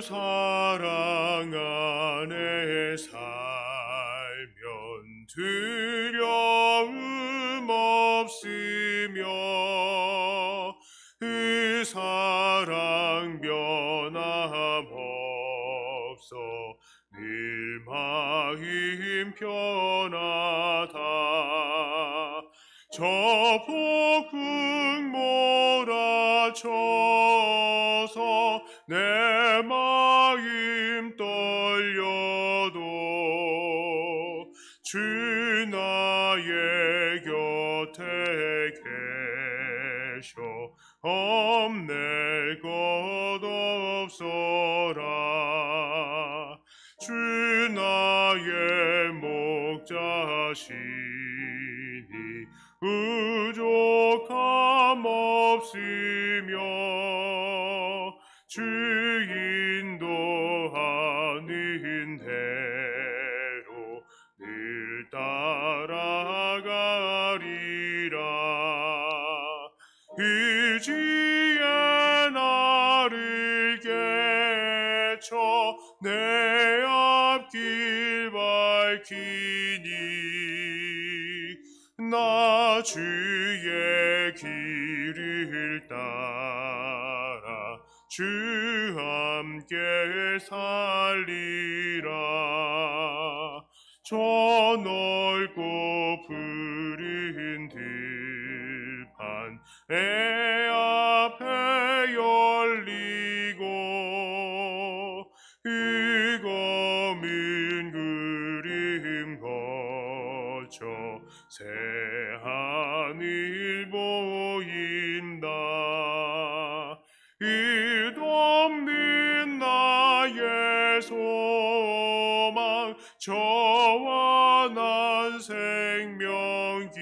사랑 안에 살면 두려움 없으며 그 사랑 변함없어 늘 마음 편하다. 저 폭풍 몰아쳐 나의 목자시니 부족함 없으며 주의 길을 따라 주 함께 살리라. 저 넓고 저와 난 생명길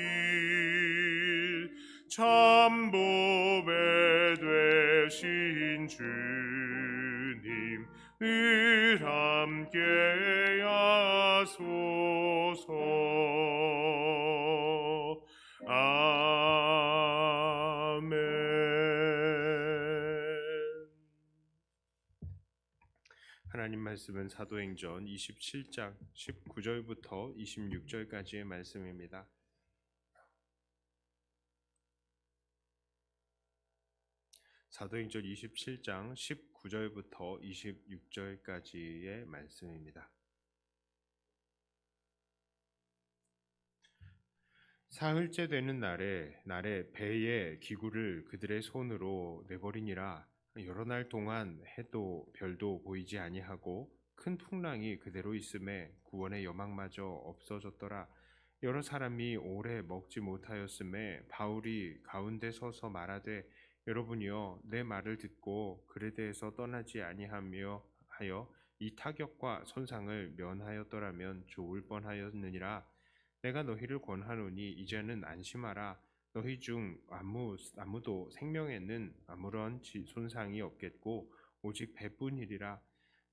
참보배 되신 주님 늘 함께 말씀은 사도행전 27장 19절부터 26절까지의 말씀입니다. 사도행전 27장 19절부터 26절까지의 말씀입니다. 사흘째 되는 날에 날에 배에 기구를 그들의 손으로 내버리니라 여러 날 동안 해도 별도 보이지 아니하고 큰 풍랑이 그대로 있음에 구원의 여망마저 없어졌더라. 여러 사람이 오래 먹지 못하였음에 바울이 가운데 서서 말하되 여러분이여 내 말을 듣고 글에 대해서 떠나지 아니하며 하여 이 타격과 손상을 면하였더라면 좋을 뻔하였느니라. 내가 너희를 권하노니 이제는 안심하라. 너희 중 아무 아무도 생명에는 아무런 지- 손상이 없겠고 오직 배뿐이리라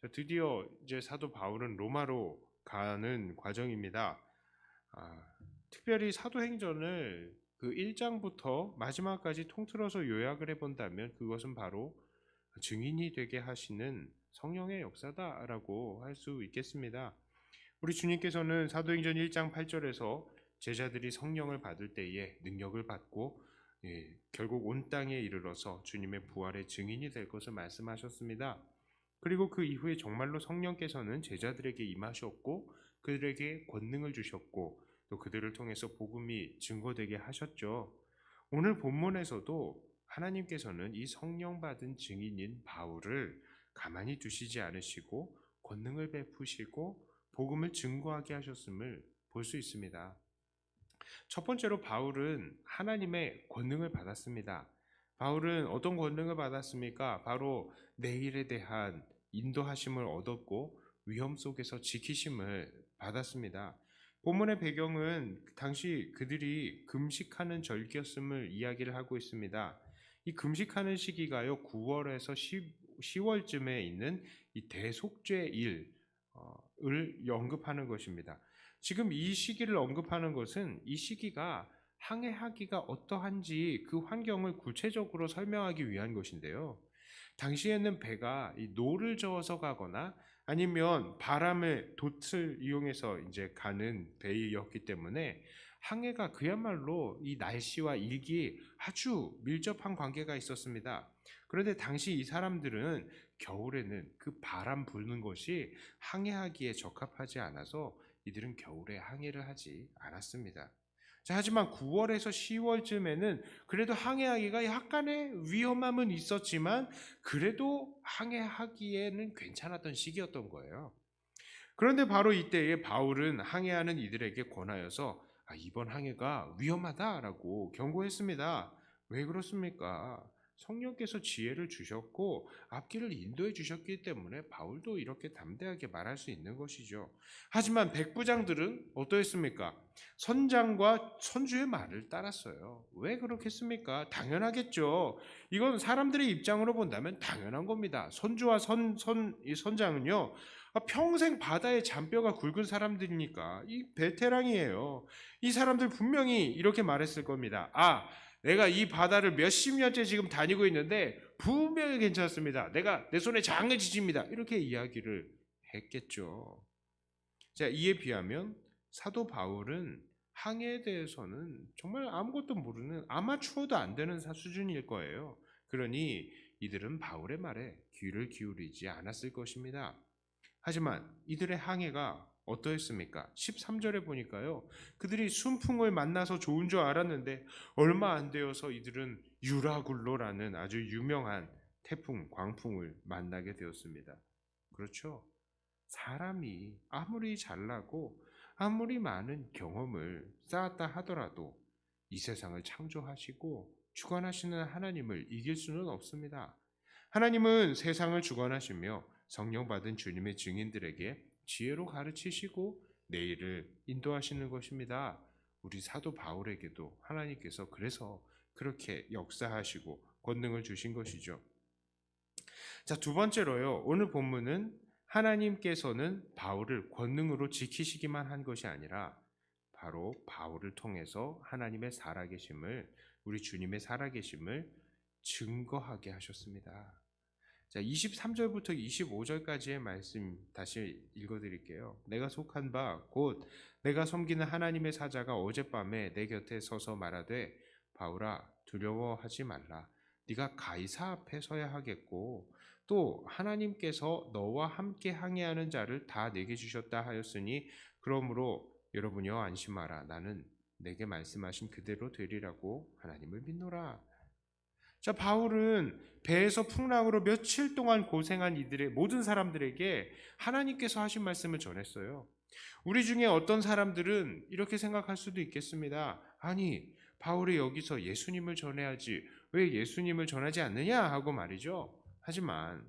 자, 드디어 이제 사도 바울은 로마로 가는 과정입니다. 아, 특별히 사도행전을 그 1장부터 마지막까지 통틀어서 요약을 해본다면 그것은 바로 증인이 되게 하시는 성령의 역사다라고 할 수 있겠습니다. 우리 주님께서는 사도행전 1장 8절에서 제자들이 성령을 받을 때에 능력을 받고 예, 결국 온 땅에 이르러서 주님의 부활의 증인이 될 것을 말씀하셨습니다. 그리고 그 이후에 정말로 성령께서는 제자들에게 임하셨고 그들에게 권능을 주셨고 또 그들을 통해서 복음이 증거되게 하셨죠. 오늘 본문에서도 하나님께서는 이 성령 받은 증인인 바울을 가만히 두시지 않으시고 권능을 베푸시고 복음을 증거하게 하셨음을 볼 수 있습니다. 첫 번째로 바울은 하나님의 권능을 받았습니다. 바울은 어떤 권능을 받았습니까? 바로 내일에 대한 인도하심을 얻었고 위험 속에서 지키심을 받았습니다. 본문의 배경은 당시 그들이 금식하는 절기였음을 이야기를 하고 있습니다. 이 금식하는 시기가요 9월에서 10, 월쯤에 있는 이 대속죄일을 언급하는 것입니다. 지금 이 시기를 언급하는 것은 이 시기가 항해하기가 어떠한지 그 환경을 구체적으로 설명하기 위한 것인데요. 당시에는 배가 이 노를 저어서 가거나 아니면 바람의 돛을 이용해서 이제 가는 배였기 때문에 항해가 그야말로 이 날씨와 일기 아주 밀접한 관계가 있었습니다. 그런데 당시 이 사람들은 겨울에는 그 바람 불는 것이 항해하기에 적합하지 않아서 이들은 겨울에 항해를 하지 않았습니다. 자, 하지만 9월에서 10월쯤에는 그래도 항해하기가 약간의 위험함은 있었지만 그래도 항해하기에는 괜찮았던 시기였던 거예요. 그런데 바로 이때에 바울은 항해하는 이들에게 권하여서 아, 이번 항해가 위험하다라고 경고했습니다. 왜 그렇습니까? 성령께서 지혜를 주셨고 앞길을 인도해 주셨기 때문에 바울도 이렇게 담대하게 말할 수 있는 것이죠. 하지만 백부장들은 어떠했습니까? 선장과 선주의 말을 따랐어요. 왜 그렇겠습니까? 당연하겠죠. 이건 사람들의 입장으로 본다면 당연한 겁니다. 선주와 선, 선, 이 선장은요, 아, 평생 바다에 잔뼈가 굵은 사람들이니까 이 베테랑이에요. 이 사람들 분명히 이렇게 말했을 겁니다. 아, 내가 이 바다를 몇십 년째 지금 다니고 있는데 분명히 괜찮습니다. 내가 내 손에 장을 지집니다. 이렇게 이야기를 했겠죠. 자, 이에 비하면 사도 바울은 항해에 대해서는 정말 아무것도 모르는 아마추어도 안 되는 사- 수준일 거예요. 그러니 이들은 바울의 말에 귀를 기울이지 않았을 것입니다. 하지만 이들의 항해가 어떠했습니까? 13절에 보니까요. 그들이 순풍을 만나서 좋은 줄 알았는데 얼마 안 되어서 이들은 유라굴로라는 아주 유명한 태풍, 광풍을 만나게 되었습니다. 그렇죠? 사람이 아무리 잘나고 아무리 많은 경험을 쌓았다 하더라도 이 세상을 창조하시고 주관하시는 하나님을 이길 수는 없습니다. 하나님은 세상을 주관하시며 성령 받은 주님의 증인들에게 지혜로 가르치시고 내일을 인도하시는 것입니다. 우리 사도 바울에게도 하나님께서 그래서 그렇게 역사하시고 권능을 주신 것이죠. 자, 두 번째로요. 오늘 본문은 하나님께서는 바울을 권능으로 지키시기만 한 것이 아니라 바로 바울을 통해서 하나님의 살아계심을 우리 주님의 살아계심을 증거하게 하셨습니다. 자, 23절부터 25절까지의 말씀 다시 읽어 드릴게요. 내가 속한 바 곧 내가 섬기는 하나님의 사자가 어젯밤에 내 곁에 서서 말하되 바울아 두려워하지 말라. 네가 가이사 앞에 서야 하겠고 또 하나님께서 너와 함께 항해하는 자를 다 내게 주셨다 하였으니 그러므로 여러분이여 안심하라. 나는 내게 말씀하신 그대로 되리라고 하나님을 믿노라. 자, 바울은 배에서 풍랑으로 며칠 동안 고생한 이들의 모든 사람들에게 하나님께서 하신 말씀을 전했어요. 우리 중에 어떤 사람들은 이렇게 생각할 수도 있겠습니다. 아니, 바울이 여기서 예수님을 전해야지 왜 예수님을 전하지 않느냐 하고 말이죠. 하지만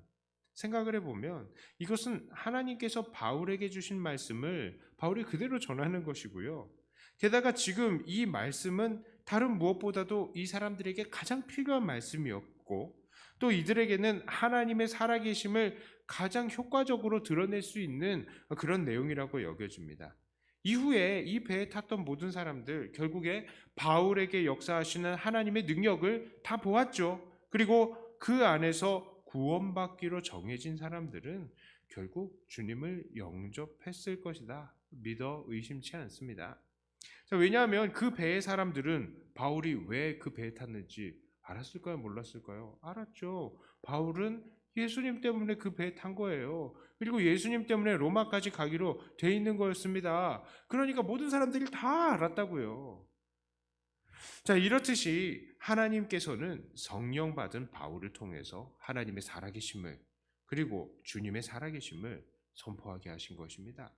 생각을 해보면 이것은 하나님께서 바울에게 주신 말씀을 바울이 그대로 전하는 것이고요. 게다가 지금 이 말씀은 다른 무엇보다도 이 사람들에게 가장 필요한 말씀이었고 또 이들에게는 하나님의 살아계심을 가장 효과적으로 드러낼 수 있는 그런 내용이라고 여겨집니다. 이후에 이 배에 탔던 모든 사람들 결국에 바울에게 역사하시는 하나님의 능력을 다 보았죠. 그리고 그 안에서 구원받기로 정해진 사람들은 결국 주님을 영접했을 것이다. 믿어 의심치 않습니다. 자, 왜냐하면 그 배의 사람들은 바울이 왜 그 배에 탔는지 알았을까요? 몰랐을까요? 알았죠. 바울은 예수님 때문에 그 배에 탄 거예요. 그리고 예수님 때문에 로마까지 가기로 돼 있는 거였습니다. 그러니까 모든 사람들이 다 알았다고요. 자, 이렇듯이 하나님께서는 성령 받은 바울을 통해서 하나님의 살아계심을 그리고 주님의 살아계심을 선포하게 하신 것입니다.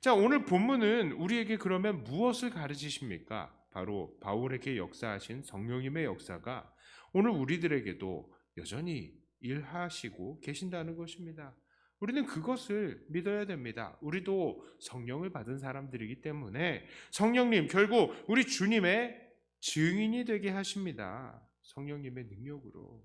자, 오늘 본문은 우리에게 그러면 무엇을 가르치십니까? 바로 바울에게 역사하신 성령님의 역사가 오늘 우리들에게도 여전히 일하시고 계신다는 것입니다. 우리는 그것을 믿어야 됩니다. 우리도 성령을 받은 사람들이기 때문에 성령님 결국 우리 주님의 증인이 되게 하십니다. 성령님의 능력으로.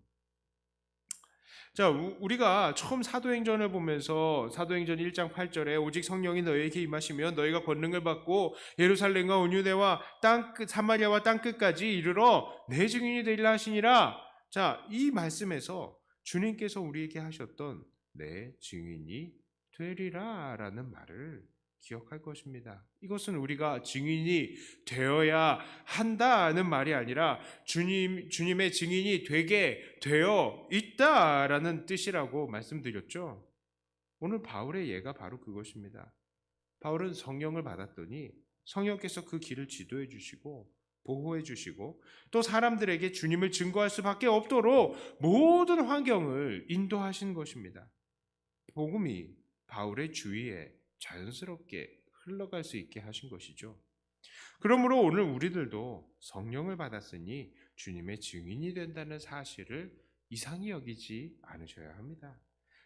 자, 우- 우리가 처음 사도행전을 보면서 사도행전 1장 8절에 오직 성령이 너희에게 임하시면 너희가 권능을 받고 예루살렘과 온유대와 땅 끝, 사마리아와 땅 끝까지 이르러 내 증인이 되리라 하시니라. 자, 이 말씀에서 주님께서 우리에게 하셨던 내 증인이 되리라라는 말을 기억할 것입니다. 이것은 우리가 증인이 되어야 한다는 말이 아니라 주님 주님의 증인이 되게 되어 있다라는 뜻이라고 말씀드렸죠. 오늘 바울의 예가 바로 그것입니다. 바울은 성령을 받았더니 성령께서 그 길을 지도해 주시고 보호해 주시고 또 사람들에게 주님을 증거할 수밖에 없도록 모든 환경을 인도하신 것입니다. 복음이 바울의 주위에 자연스럽게 흘러갈 수 있게 하신 것이죠. 그러므로 오늘 우리들도 성령을 받았으니 주님의 증인이 된다는 사실을 이상히 여기지 않으셔야 합니다.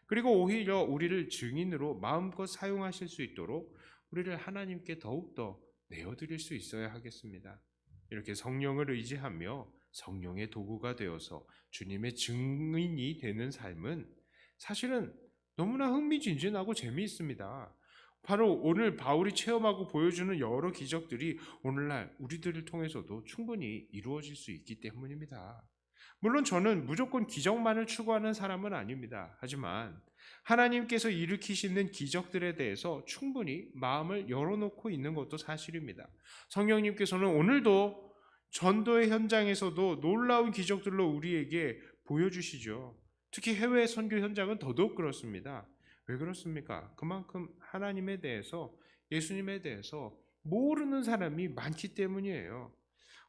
그리고 오히려 우리를 증인으로 마음껏 사용하실 수 있도록 우리를 하나님께 더욱더 내어드릴 수 있어야 하겠습니다. 이렇게 성령을 의지하며 성령의 도구가 되어서 주님의 증인이 되는 삶은 사실은 너무나 흥미진진하고 재미있습니다. 바로 오늘 바울이 체험하고 보여주는 여러 기적들이 오늘날 우리들을 통해서도 충분히 이루어질 수 있기 때문입니다. 물론 저는 무조건 기적만을 추구하는 사람은 아닙니다. 하지만 하나님께서 일으키시는 기적들에 대해서 충분히 마음을 열어놓고 있는 것도 사실입니다. 성령님께서는 오늘도 전도의 현장에서도 놀라운 기적들로 우리에게 보여주시죠. 특히 해외 선교 현장은 더더욱 그렇습니다. 왜 그렇습니까? 그만큼 하나님에 대해서 예수님에 대해서 모르는 사람이 많기 때문이에요.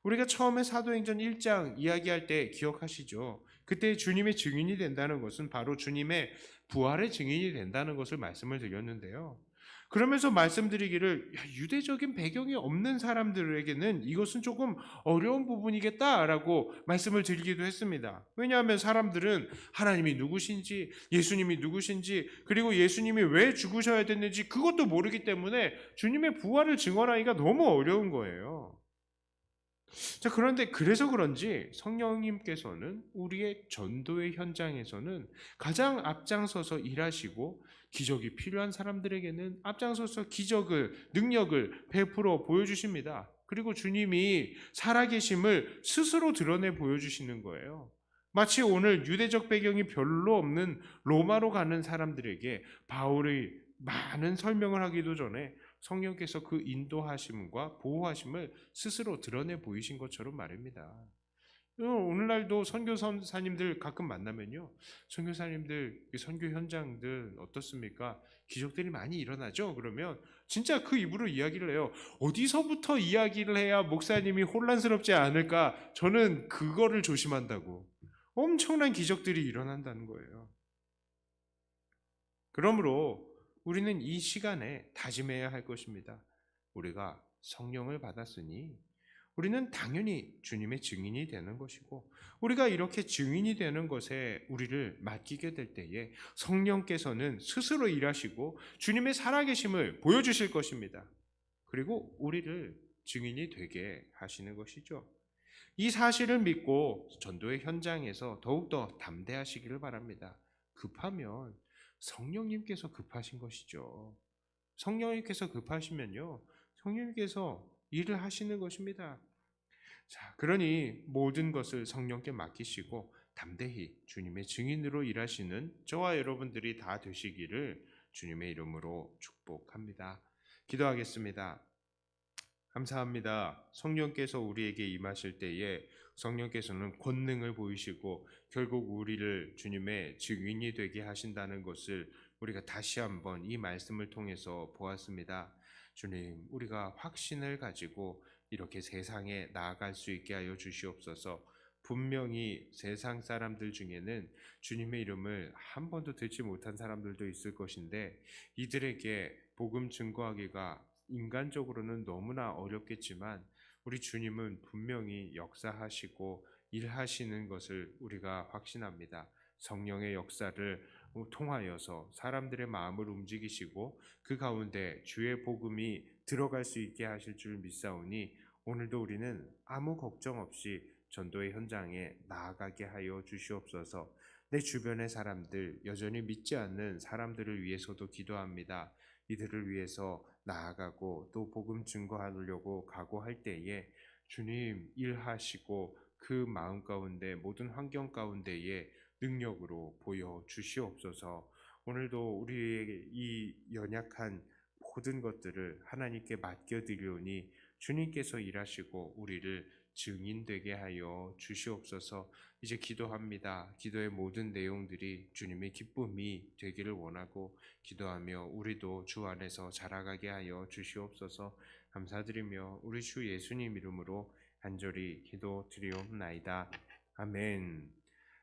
우리가 처음에 사도행전 1장 이야기할 때 기억하시죠? 그때 주님의 증인이 된다는 것은 바로 주님의 부활의 증인이 된다는 것을 말씀을 드렸는데요. 그러면서 말씀드리기를 야, 유대적인 배경이 없는 사람들에게는 이것은 조금 어려운 부분이겠다라고 말씀을 드리기도 했습니다. 왜냐하면 사람들은 하나님이 누구신지, 예수님이 누구신지, 그리고 예수님이 왜 죽으셔야 됐는지 그것도 모르기 때문에 주님의 부활을 증언하기가 너무 어려운 거예요. 자, 그런데 그래서 그런지 성령님께서는 우리의 전도의 현장에서는 가장 앞장서서 일하시고 기적이 필요한 사람들에게는 앞장서서 기적을, 능력을 베풀어 보여주십니다. 그리고 주님이 살아계심을 스스로 드러내 보여주시는 거예요. 마치 오늘 유대적 배경이 별로 없는 로마로 가는 사람들에게 바울의 많은 설명을 하기도 전에 성령께서 그 인도하심과 보호하심을 스스로 드러내 보이신 것처럼 말입니다. 어, 오늘날도 선교사님들 가끔 만나면요, 선교사님들 선교 현장들 어떻습니까? 기적들이 많이 일어나죠. 그러면 진짜 그 입으로 이야기를 해요. 어디서부터 이야기를 해야 목사님이 혼란스럽지 않을까? 저는 그거를 조심한다고. 엄청난 기적들이 일어난다는 거예요. 그러므로 우리는 이 시간에 다짐해야 할 것입니다. 우리가 성령을 받았으니 우리는 당연히 주님의 증인이 되는 것이고 우리가 이렇게 증인이 되는 것에 우리를 맡기게 될 때에 성령께서는 스스로 일하시고 주님의 살아계심을 보여주실 것입니다. 그리고 우리를 증인이 되게 하시는 것이죠. 이 사실을 믿고 전도의 현장에서 더욱더 담대하시기를 바랍니다. 급하면 성령님께서 급하신 것이죠. 성령님께서 급하시면요. 성령님께서 일을 하시는 것입니다. 자, 그러니 모든 것을 성령께 맡기시고 담대히 주님의 증인으로 일하시는 저와 여러분들이 다 되시기를 주님의 이름으로 축복합니다. 기도하겠습니다. 감사합니다. 성령께서 우리에게 임하실 때에 성령께서는 권능을 보이시고 결국 우리를 주님의 증인이 되게 하신다는 것을 우리가 다시 한번 이 말씀을 통해서 보았습니다. 주님, 우리가 확신을 가지고 이렇게 세상에 나아갈 수 있게 하여 주시옵소서. 분명히 세상 사람들 중에는 주님의 이름을 한 번도 듣지 못한 사람들도 있을 것인데 이들에게 복음 증거하기가 인간적으로는 너무나 어렵겠지만 우리 주님은 분명히 역사하시고 일하시는 것을 우리가 확신합니다. 성령의 역사를 통하여서 사람들의 마음을 움직이시고 그 가운데 주의 복음이 들어갈 수 있게 하실 줄 믿사오니 오늘도 우리는 아무 걱정 없이 전도의 현장에 나아가게 하여 주시옵소서. 내 주변의 사람들, 여전히 믿지 않는 사람들을 위해서도 기도합니다. 이들을 위해서 나아가고 또 복음 증거하려고 각오할 때에 주님 일하시고 그 마음 가운데 모든 환경 가운데에 능력으로 보여 주시옵소서. 오늘도 우리에게 이 연약한 모든 것들을 하나님께 맡겨드리오니 주님께서 일하시고 우리를 증인되게 하여 주시옵소서. 이제 기도합니다. 기도의 모든 내용들이 주님의 기쁨이 되기를 원하고 기도하며 우리도 주 안에서 자라가게 하여 주시옵소서. 감사드리며 우리 주 예수님 이름으로 간절히 기도 드리옵나이다. 아멘.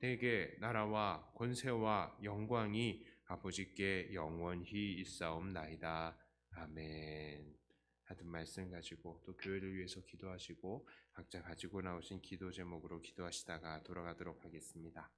내게 나라와 권세와 영광이 아버지께 영원히 있사옵나이다. 아멘. 하던 말씀 가지고 또 교회를 위해서 기도하시고 각자 가지고 나오신 기도 제목으로 기도하시다가 돌아가도록 하겠습니다.